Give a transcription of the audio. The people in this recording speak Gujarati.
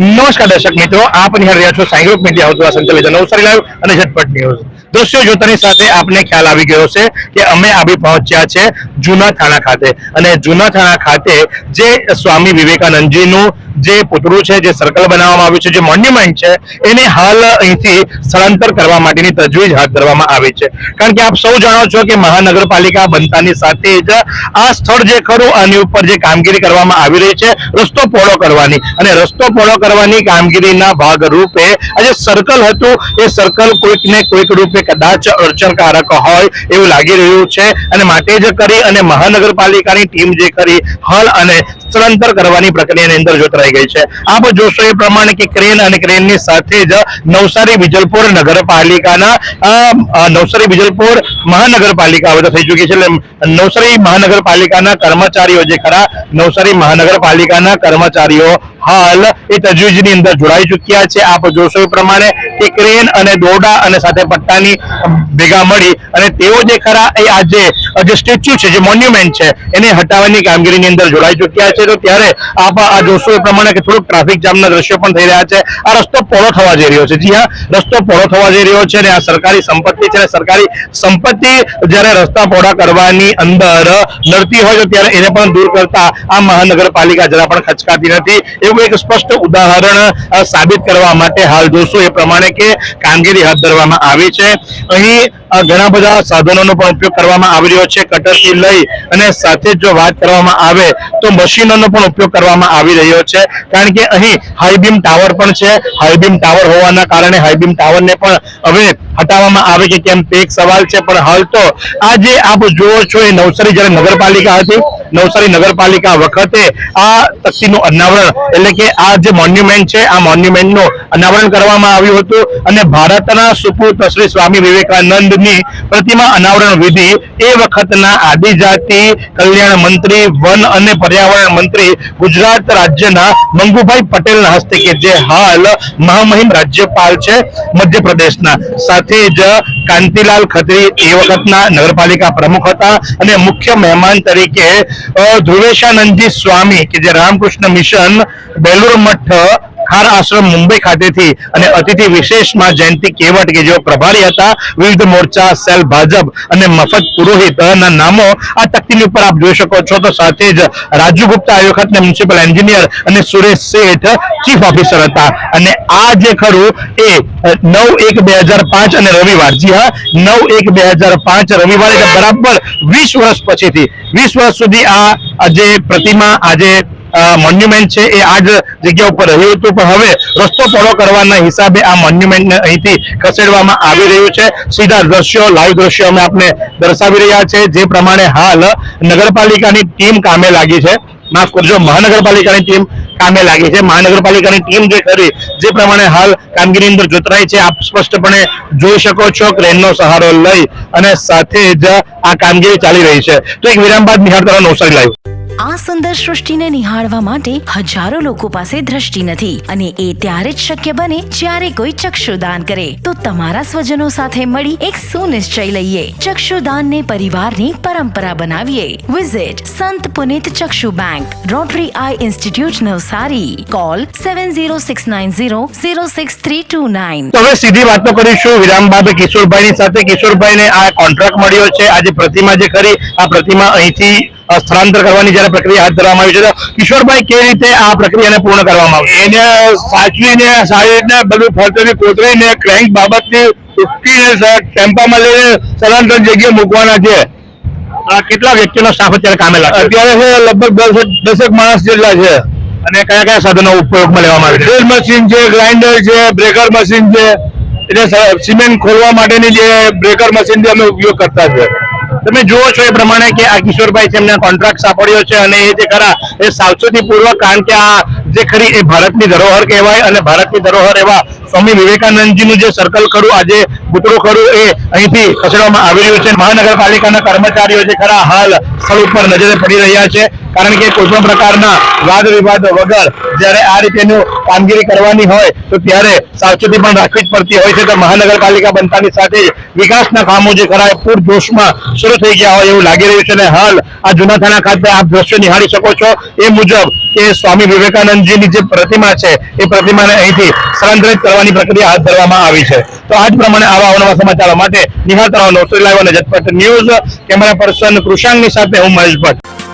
નમસ્કાર દર્શક મિત્રો, આપ નિહાળ રહ્યા છો સાંઈ ગ્રુપ મીડિયા હાઉસ દ્વારા સંચાલિત નવસારી લાઈવ અને ઝટપટ ન્યૂઝ. દ્રશ્યો જોતાની સાથે આપને ખ્યાલ આવી ગયો છે કે અમે આવી પહોંચ્યા છે જૂના થાણા ખાતે. અને જૂના થાણા ખાતે જે સ્વામી વિવેકાનંદજીનું જે પુતળું છે, જે સર્કલ બનાવવામાં આવ્યું છે, જે મોન્યુમેન્ટ છે, એને હાલ અહીંથી સ્થળાંતર કરવા માટેની તજવીજ હાથ ધરવામાં આવી છે. કારણ કે આપ સૌ જાણો છો કે મહાનગરપાલિકા બનતાની સાથે જ આ સ્થળ જે ખરું, આની ઉપર જે કામગીરી કરવામાં આવી રહી છે, રસ્તો પહોળો કરવાની. અને રસ્તો પહોળો કરવાની કામગીરીના ભાગ રૂપે આ જે સર્કલ હતું. એ સર્કલ કોઈક ને કોઈક રૂપે કદાચ અડચણકારક હોય એવું લાગી રહ્યું છે. અને માટે જ કરી અને મહાનગરપાલિકાની ટીમ જે કરી હલ અને સ્થળાંતર કરવાની પ્રક્રિયાની અંદર જોતરાઈ ગઈ છે. આપ જોશો એ પ્રમાણે કે ક્રેન અને ક્રેનની સાથે જ નવસારી વિજલપુર નગરપાલિકાના નવસારી વિજલપુર મહાનગરપાલિકા હવે તો થઈ ચૂકી છે. એટલે નવસારી મહાનગરપાલિકાના કર્મચારીઓ જે ખરા, નવસારી મહાનગરપાલિકાના કર્મચારીઓ હાલ એ તજવીજની અંદર જોડાઈ ચૂક્યા છે. આપ જોશો એ પ્રમાણે કે ક્રેન અને દોરડા અને સાથે પટ્ટાની ભેગા મળી અને તેઓ જે ખરા એ આજે જે સ્ટેચ્યુ છે, જે મોન્યુમેન્ટ છે, એને હટાવવાની કામગીરીની અંદર જોડાઈ ચૂક્યા છે. તો ત્યારે આપ આ જોશો એ પ્રમાણે કે થોડુંક ટ્રાફિક જામના દ્રશ્યો પણ થઈ રહ્યા છે. આ રસ્તો પહોળો થવા જઈ રહ્યો છે. જી હા, રસ્તો પહોળો થવા જઈ રહ્યો છે અને આ સરકારી સંપત્તિ છે સરકારી સંપત્તિ જ્યારે રસ્તા પહોળા કરવાની અંદર નડતી હોય તો ત્યારે એને પણ દૂર કરતા આ મહાનગરપાલિકા જરા પણ ખચકાતી નથી. એવું એક સ્પષ્ટ ઉદાહરણ સાબિત કરવા માટે હાલ જોશો એ પ્રમાણે કે કામગીરી હાથ ધરવામાં આવી છે. અહીં ઘણા બધા સાધનોનો પણ ઉપયોગ કરવામાં આવી રહ્યો છે, કટરથી લઈ અને સાથે જો વાત કરવામાં આવે તો મશીનોનો પણ ઉપયોગ કરવામાં આવી રહ્યો છે. કારણ કે અહીં હાઈબીમ ટાવર પણ છે. હાઈબીમ ટાવર હોવાના કારણે હાઈબીમ ટાવરને પણ હવે હટાવવામાં આવે કે કેમ તે એક સવાલ છે. પણ હાલ તો આ જે આપ જુઓ છો એ નવસારી જ્યારે નગરપાલિકા હતી, નવસારી નગરપાલિકા વખતે આ તકતીનું અનાવરણ એટલે કે આ જે મોન્યુમેન્ટ છે, આ મોન્યુમેન્ટનું અનાવરણ કરવામાં આવ્યું હતું અને ભારતના સુપુત્ર શ્રી સ્વામી વિવેકાનંદની પ્રતિમા અનાવરણ વિધિ એ વખતના આદિજાતિ કલ્યાણ મંત્રી, વન અને પર્યાવરણ મંત્રી ગુજરાત રાજ્યના મંગુભાઈ પટેલના હસ્તે કે જે હાલ મહામહિમ રાજ્યપાલ છે મધ્યપ્રદેશના. સાથે જ કાંતિલાલ ખત્રી એ વખતના નગરપાલિકા પ્રમુખ હતા અને મુખ્ય મહેમાન તરીકે ધ્રુવેશાનંદજી સ્વામી કે જે રામકૃષ્ણ મિશન, બેલુર મઠ ખાર આશ્રમ મુંબઈ ખાતેથી અને અતિથિ વિશેષમાં જયંતિ કેવટ કે જેઓ પ્રભારી હતા, વિવિધ મોરચા, સેલ, ભાજપ અને મફત પુરોહિત નામો આ તકતીની ઉપર આપ જોઈ શકો છો. તો સાથે જ રાજુ ગુપ્તા આ વખતના મ્યુનિસિપલ એન્જિનિયર અને સુરેશ શેઠ ચીફ ઓફિસર હતા. અને આ જે ખરું એ નવ એક બે હજાર પાંચ અને રવિવાર. જી હા, નવ એક બે હજાર પાંચ રવિવાર બરાબર વીસ વર્ષ પછીથી, વીસ વર્ષ સુધી આ જે પ્રતિમા આજે મોન્યુમેન્ટ છે એ આજ જગ્યા ઉપર રહ્યું હતું. પણ હવે રસ્તો પહોળો કરવાના હિસાબે આ મોન્યુમેન્ટને અહીંથી ખસેડવામાં આવી રહ્યું છે. સીધા દ્રશ્યો લાઈવ દ્રશ્યો અમે આપને દર્શાવી રહ્યા છે. જે પ્રમાણે હાલ નગરપાલિકાની ટીમ કામે લાગી છે. માફ કરજો, મહાનગરપાલિકાની ટીમ કામે લાગી છે. મહાનગરપાલિકાની ટીમ જે ખરી, જે પ્રમાણે હાલ કામગીરી અંદર જોતરાય છે, આપ સ્પષ્ટપણે જોઈ શકો છો. ક્રેનનો સહારો લઈ અને સાથે જ આ કામગીરી ચાલી રહી છે. તો એક વિરામ બાદ નિહાળ તરફ નવસારી લાઈવ આ સુંદર સૃષ્ટિને નિહાળવા માટે હજારો લોકો પાસે દ્રષ્ટિ નથી અને એ ત્યારે જ શક્ય બને જ્યારે કોઈ ચક્ષુદાન કરે. તો તમારા સ્વજનો સાથે મળી એક સુનિશ્ચય લઈએ. ચક્ષુદાનને પરિવારની પરંપરા બનાવીએ. Visit Sant Punit Chakshu bank Rotary eye institute Navsari. Call seven zero six nine zero six three two nine હવે સીધી વાતો કરીશું. વિરામ બાદ કિશોરભાઈની સાથે. કિશોરભાઈને આ કોન્ટ્રાક્ટ મળ્યો છે. આજે પ્રતિમા જે કરી આ પ્રતિમા અહીંથી સ્થળાંતર કરવાની જયારે પ્રક્રિયા હાથ ધરવામાં આવી છે તો કિશોરભાઈ કેવી રીતે આ પ્રક્રિયાને પૂર્ણ કરવામાં આવશે? એને સાચવીને સારી રીતના બધું ફરતેથી કોતરીને ક્રેન્ક બાબતની ઉપકીને ટેમ્પામાં લઈને સ્થળાંતર જગ્યાએ મૂકવાના છે. આ કેટલા વ્યક્તિનો સ્ટાફ અત્યારે કામે લાગે અત્યારે છે લગભગ દસ દસેક માણસ જેટલા છે. અને કયા કયા સાધનો ઉપયોગમાં લેવામાં આવે છે? ડ્રિલ મશીન છે ગ્રાઇન્ડર છે બ્રેકર મશીન છે. એટલે સિમેન્ટ ખોલવા માટેની જે બ્રેકર મશીન અમે ઉપયોગ કરતા છે. તમે જુઓ છો એ પ્રમાણે કે આ કિશોરભાઈ છે, એમને કોન્ટ્રાક્ટ સાંપડ્યો છે અને એ જે ખરા, એ સાવચેતી પૂર્વક કારણ કે આ જે ખરી એ ભારતની ધરોહર કહેવાય અને ભારતની ધરોહર એવા સ્વામી વિવેકાનંદજીનું જે સર્કલ ખરું, આજે પૂતળું ખરું, એ અહીંથી ખસેડવામાં આવી રહ્યું છે. મહાનગરપાલિકાના કર્મચારીઓ જે ખરા હાલ સ્થળ ઉપર નજરે પડી રહ્યા છે. કારણ કે કોઈ પ્રકારના વાદ વિવાદ વગર જ્યારે આ રીતેનું કામગીરી કરવાની હોય, તો ત્યારે સાવચેતી પણ રાખવી જ પડતી હોય છે. તો મહાનગરપાલિકા બનતાની સાથે વિકાસના કામો જે ખરા પૂર પૂરજોશમાં શરૂ થઈ ગયા હોય એવું લાગી રહ્યું છે. અને હાલ આ જૂના થાણા ખાતે આપ દ્રશ્યો નિહાળી શકો છો. એ મુજબ કે સ્વામી વિવેકાનંદજીની જે પ્રતિમા છે, એ પ્રતિમાને અહીંથી સ્થળાંતરિત કરવાની પ્રક્રિયા હાથ ધરવામાં આવી છે. તો આજ પ્રમાણે આવા અવનવા સમાચારો માટે નિહાળતા રહો. નવસારી લાઈવ અને ઝટપટ ન્યૂઝ. કેમેરા પર્સન કૃષાંગની સાથે હું મહેશ ભટ્ટ.